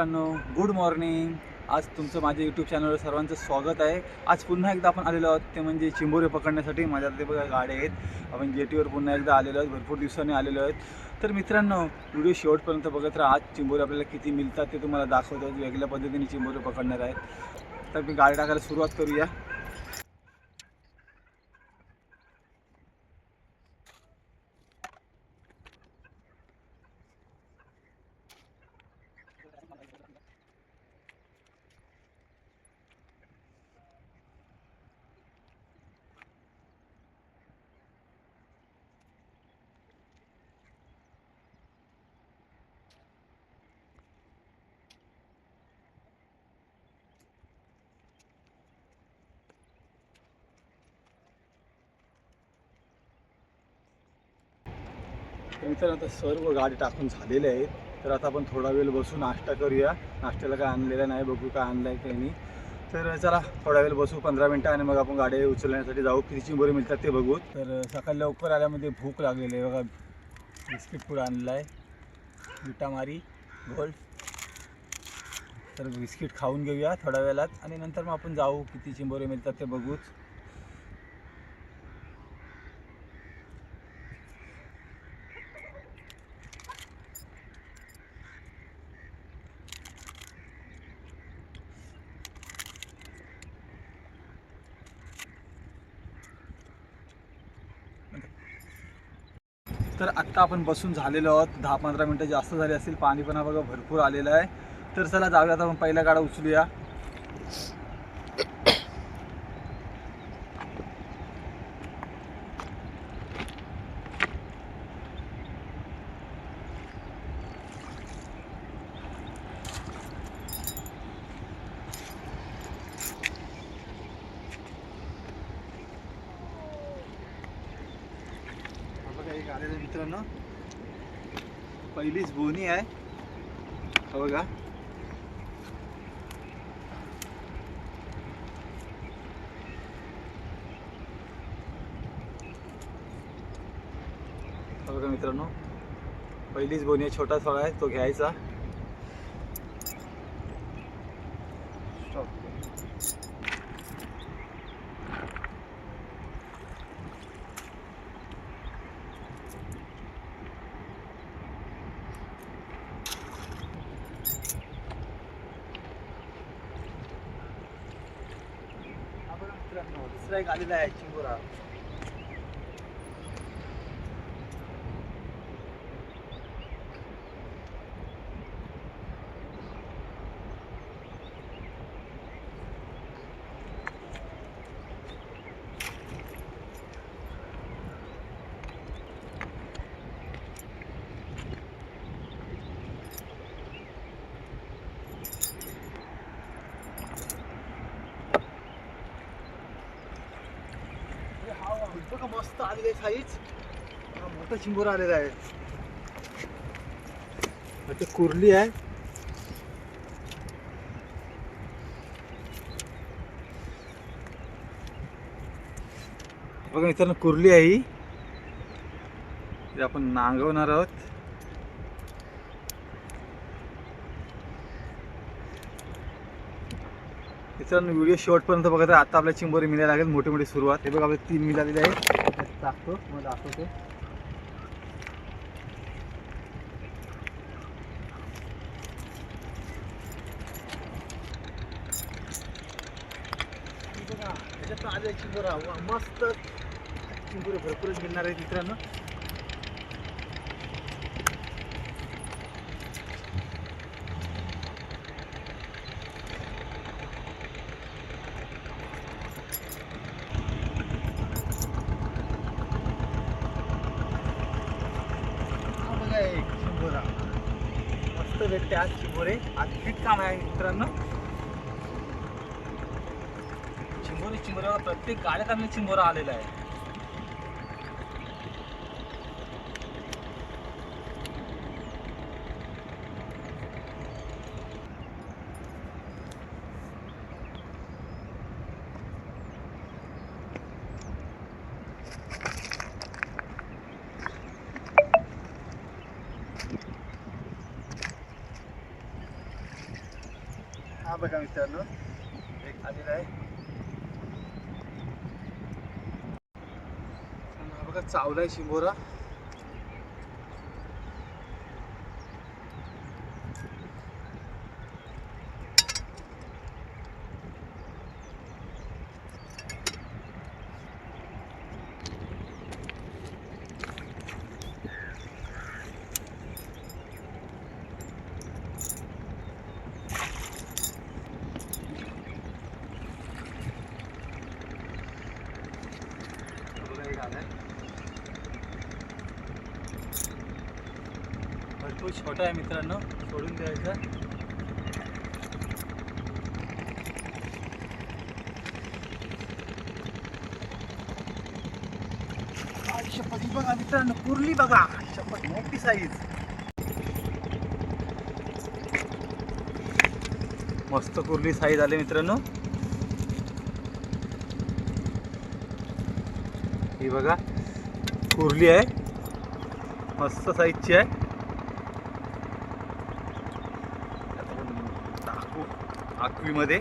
मित्रांनो good morning आज तुमचं माझ्या यूट्यूब चॅनलवर सर्वांचं स्वागत आहे. आज पुन्हा एकदा आपण आलेलो आहोत ते म्हणजे चिंबोरे पकडण्यासाठी. माझ्या ते बघा गाड्या आहेत. आपण जेटीवर पुन्हा एकदा आलेलो आहोत भरपूर दिवसांनी आलेलो आहेत. तर मित्रांनो व्हिडिओ शेवटपर्यंत बघत राहा. आज चिंबोरे आपल्याला किती मिळतात ते तुम्हाला दाखवतो. वेगळ्या पद्धतीने चिंबोरे पकडणार आहेत. तर मी गाडी टाकायला सुरुवात करूया. मित्रांनो आता सर्व गाडी टाकून झालेले आहेत. तर आता आपण थोडा वेळ बसू नाश्ता करूया. नाश्त्याला काय आणलेलं नाही बघू काय आणलं आहे काही नाही. तर चला थोडा वेळ बसू पंधरा मिनटं आणि मग आपण गाडी उचलण्यासाठी जाऊ. किती चिंबोरी मिळतात ते बघू. तर सकाळी लवकर आल्यामध्ये भूक लागलेली आहे. बघा बिस्किट पुढं आणलं आहे विटामारी गोल्ड तर बिस्किट खाऊन घेऊया थोड्या वेळात. आणि नंतर मग आपण जाऊ. किती चिंबोरे मिळतात ते बघूच तर आत्ता आपण बसून झालेलो आहोत. दहा पंधरा मिनटं जास्त झाली असतील. पाणी पण बघा भरपूर आलेलं आहे. तर चला जाऊया आता आपण. पहिला गाडा उचलूया हा बघा एक आलेलं आहे मित्रांनो पहिलीच आहे. बघा. बघा मित्रांनो पहिलीच बोनी आहे छोटा थोडा आहे तो घ्यायचा हा बघा मित्रांनो दुसरा एक आलेला आहे चिंगोरा. बघा मस्त आलेली आहे साईज. मोठा चिंबोरा आलेला आहे. ते कुर्ली आहे. बघा मित्रांनो कुर्ली आहे ही आपण नांगवणार आहोत. मित्रांनो व्हिडिओ शेवटपर्यंत बघत आता आपल्या चिंबोरी मिळायला लागेल. मोठी मोठी सुरुवात. हे बघा आपले तीन मिळालेले आहे टाकतो. मग दाखवतो. मस्त. चिंबोरी भरपूरच मिळणार आहे मित्रांनो हा बघा बोला. मस्त भेटते आज चिंबोरे आज फिट काम आहे मित्रांनो. चिंबोरी चिंबोऱ्याला प्रत्येक गाड्यात आपल्या चिंबोरा आलेला आहे. हा बघा मित्रांनो? एक आलेला आहे. बघा चावला आहे शिंबोरा भरपूर छोटा आहे मित्रांनो सोडून द्यायचा. आई शपथ बघा मित्रांनो कुर्ली बघा. शपथ मोठी साईज मस्त कुर्ली साईज आले मित्रांनो. ही बघा कुर्ली आहे. मस्त साईजची आहे. आकवीमध्ये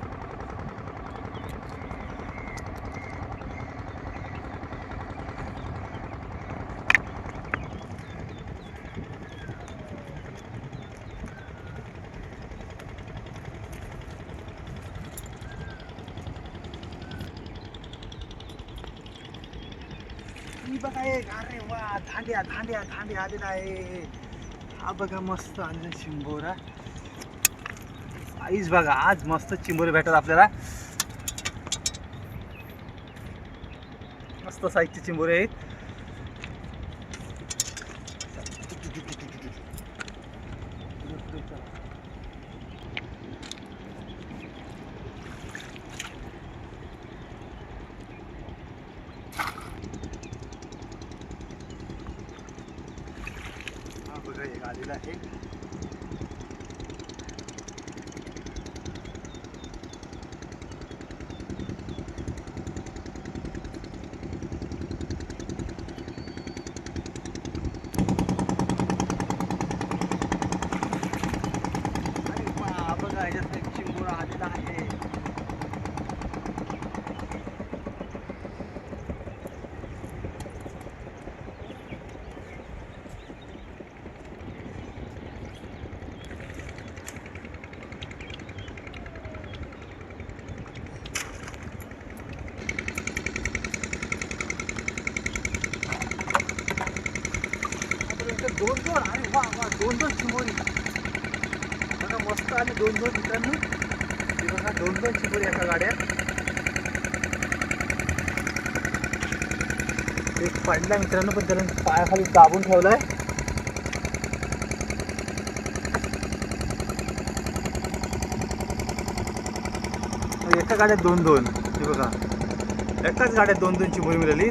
ही बघा अरे वा धांड्या धांड्या धांड्या आलेला आहे हा बघा मस्त आणलं चिंबोरा आईज बघा आज मस्त चिंबोरे भेटतात आपल्याला मस्त साईजचे चिंबोरे आहेत हा एक आलेला आहे अरे वा, बघा याच्यात एक चिंबोरा आलेला आहे आपण इथे दोन दोन अरे वा वा दोन दोन चिंबोरी बघा आम्ही दोन दोन मित्रांनो. हे बघा दोन दोन चिंबोरी एका गाड्या एक पडला मित्रांनो पण त्याला पायाखाली दाबून ठेवलाय. एका गाड्यात दोन दोन हे बघा. एकाच गाड्यात दोन दोन चिंबोरी मिळाली.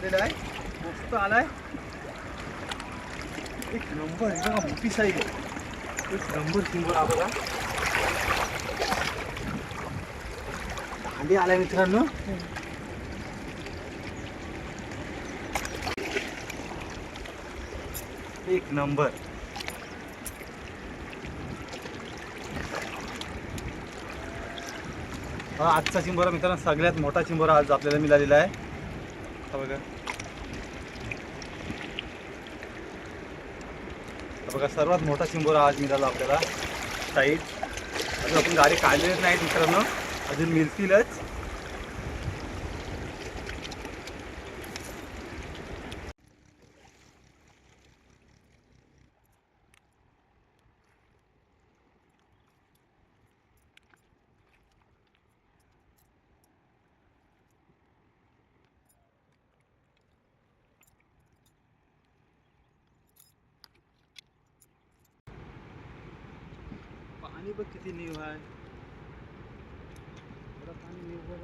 आलेला आहे. मस्त आलाय. एक नंबर आहे बघा मोठी साईज आहे. एक नंबर सिंगर हा बघा. आलाय मित्रांनो. एक नंबर हा आजचा चिंबोरा मित्रांनो. सगळ्यात मोठा चिंबोरा आज आपल्याला मिळालेला आहे. हा बघा. बघा सर्वात मोठा चिंबोरा आज मिळाला आपल्याला. साईज. अजून आपण गाडी काढलेलीच नाहीत मित्रांनो. अजून मिळतीलच. पाणी बघ किती नीव आहे. एवढं पाणी नीव बघ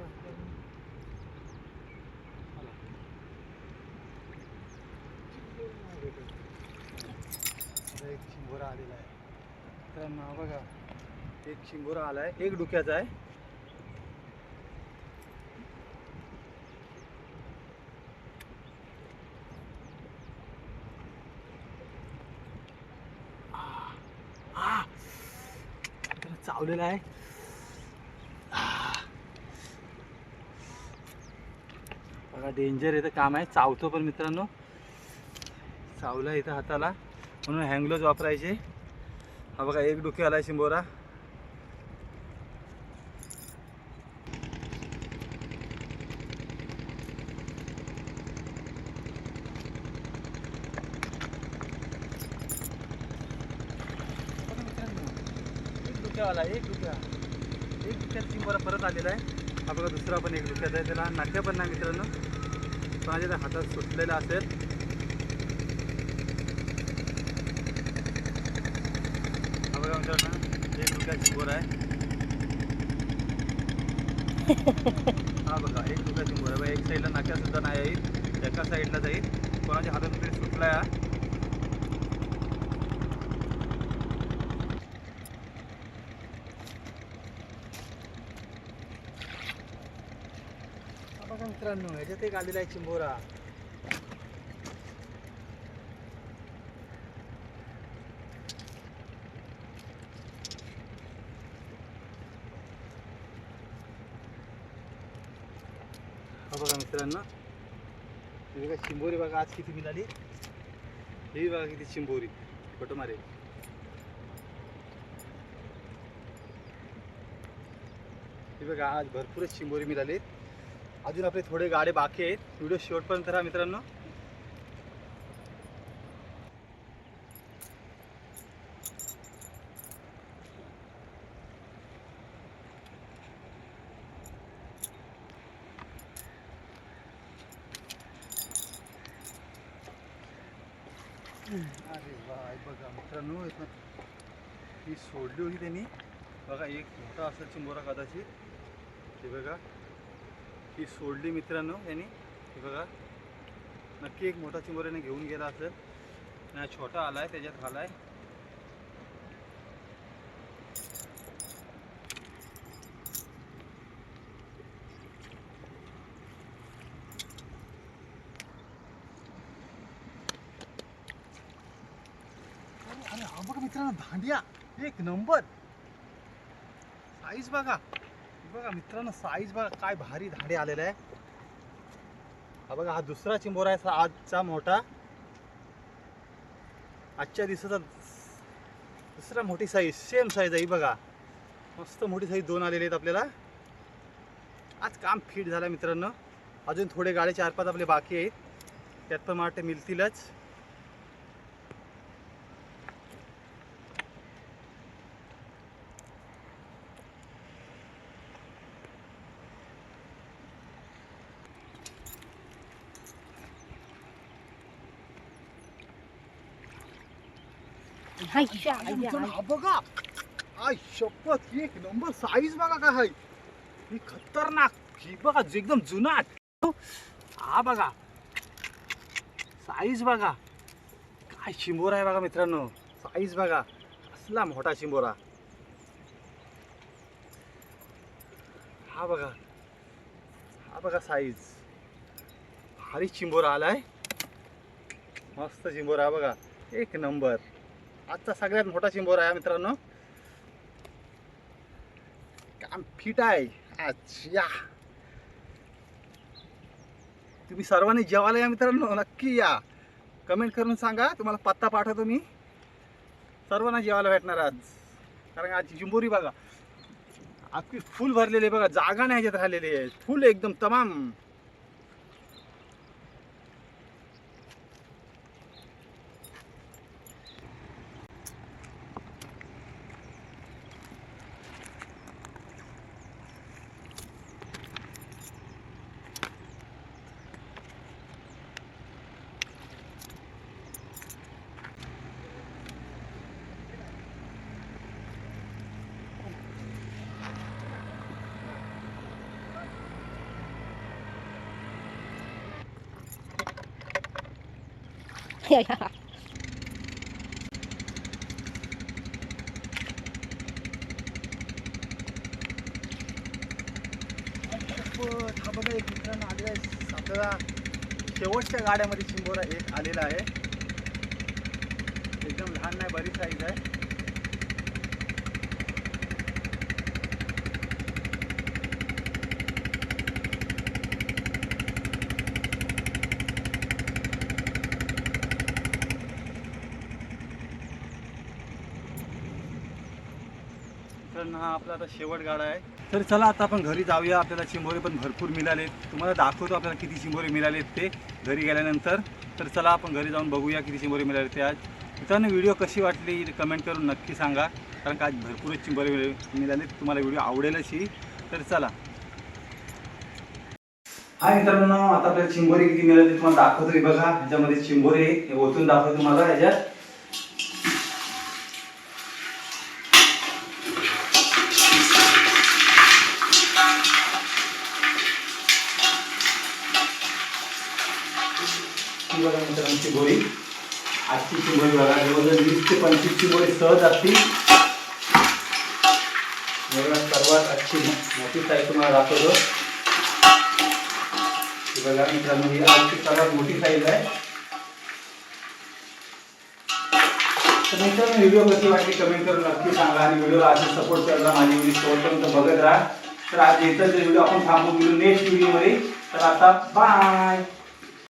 एक शिंगोरा आलेला आहे. मित्रांनो हा बघा. एक शिंगोरा आलाय. एक डुक्याचा आहे. त्याला चावलेला आहे. बघा डेंजर इथं काम आहे. चावतो पण मित्रांनो. चावला इथं हाताला. म्हणून हँगलोज वापरायचे. हा बघा एक डोके आला शिंबोरा बघा मित्रांनो, रुपयावाला एक रुपया. एक रुपयात चिंबोरा परत आलेला आहे. हा बघा दुसरा पण एक रुपयाचा आहे. त्याला नाट्य पण नाही मित्रांनो. माझ्या त्या हातात सुटलेला असेल. हा बघा मित्रांनो एक रुपया चिंबोरा आहे. हा बघा एक रुपया चिंबोरा आहे. बघा, एक साईडला नाक्या सुद्धा नाही येईल एका साईडला जाईल. कोणाच्या हातातून सुटला आहे मित्रांनो ह्याच्यात एक आलेला आहे चिंबोरा. हा बघा मित्रांनो बघा चिंबोरी बघा आज किती मिळाली. ही बघा किती चिंबोरी फोटो मारे. ही बघा आज भरपूरच चिंबोरी मिळाली. अजून आपले थोडे गाडे बाकी आहेत. व्हिडिओ शेवटपर्यंत राहा मित्रांनो. अरे वाय बघा मित्रांनो ही सोडली होती त्यांनी. बघा एक मोठा असेल चिंबोरा कदाचित. ते बघा. ही सोडली मित्रांनो यांनी. हे बघा. नक्की एक मोठा चिंबोऱ्याने घेऊन गेला असेल. आणि हा छोटा आलाय त्याच्यात आला आहे अरे हा बघा मित्रांनो दांडिया एक नंबर. साईज बघा. बघा मित्रांनो साईज बघा काय भारी धाडे आलेला आहे. हा बघा हा दुसरा चिंबोरा आहे आजचा मोठा. आजच्या दिवसाचा दुसरा मोठी साईज सेम साईज आहे बघा. मस्त मोठी साईज दोन आलेले आहेत आपल्याला. आज काम फिट झालं मित्रांनो. अजून थोडे गाडे चार पाच आपले बाकी आहेत. त्यात पण मला वाटतं मिळतीलच. हा बघा आय शपथ एक नंबर साईज बघा काय हाय ही खतरनाक ही बघा एकदम जुनाट हा बघा साईज बघा काय चिंबोरा आहे बघा मित्रांनो साईज बघा असला मोठा चिंबोरा हा बघा हा बघा साईज भारी चिंबोरा आलाय मस्त चिंबोरा बघा एक नंबर आजचा सगळ्यात मोठा चिंबोरा आहे मित्रांनो. काम फिट आहे. अच्छा. तुम्ही सर्वांनी जेवायला या मित्रांनो नक्की या. कमेंट करून सांगा तुम्हाला पत्ता पाठवतो मी. सर्वांना जेवायला भेटणार आज. कारण आज जिंबोरी बघा आपली फुल भरलेली आहे बघा जागा नाही ह्याच्यात राहिलेली आहे. फुल एकदम तमाम. हा बघा एक मित्रांनो आलेला आहे आपल्याला शेवटच्या गाड्यामध्ये चिंबोरा एक आलेला आहे. एकदम लहान नाही बरी साईज आहे. हा आपला आता शेवट गाडा आहे. तर चला आता आपण घरी जाऊया. आपल्याला चिंबोरे पण भरपूर मिळालेत. तुम्हाला दाखवतो आपल्याला किती चिंबोरे मिळालेत ते घरी गेल्यानंतर. तर चला आपण घरी जाऊन बघूया किती चिंबोरे मिळाले ते आज. मित्रांनो व्हिडिओ कशी वाटली कमेंट करून नक्की सांगा. कारण का आज भरपूरच चिंबोरे मिळ- मिळाले तुम्हाला व्हिडिओ आवडेलच ही तर चला. हा मित्रांनो आता आपल्याला चिंबोरे किती मिळाले तुम्हाला दाखवतो बघा. ह्याच्यामध्ये चिंबोरे हे ओतून दाखवतो तुम्हाला. ह्याच्यात ही बघा मित्रांची गोळी. आजची चिंबोरी बघा जवळजवळ वीस ते पंचवीस चिंबोरी सहज असतील सर्वात आजची मोठी साईज तुम्हाला दाखवतो. बघा मित्रांनो ही आजची सर्वात मोठी साईज आहे. तर मित्रांनो व्हिडिओ कशी वाटली कमेंट करून नक्की सांगा आणि व्हिडिओला असे सपोर्ट करा माझी व्हिडिओ शेवटपर्यंत बघत राहा. तर आज येतच व्हिडिओ आपण थांबून गेलो नेक्स्ट व्हिडिओमध्ये तर आता बाय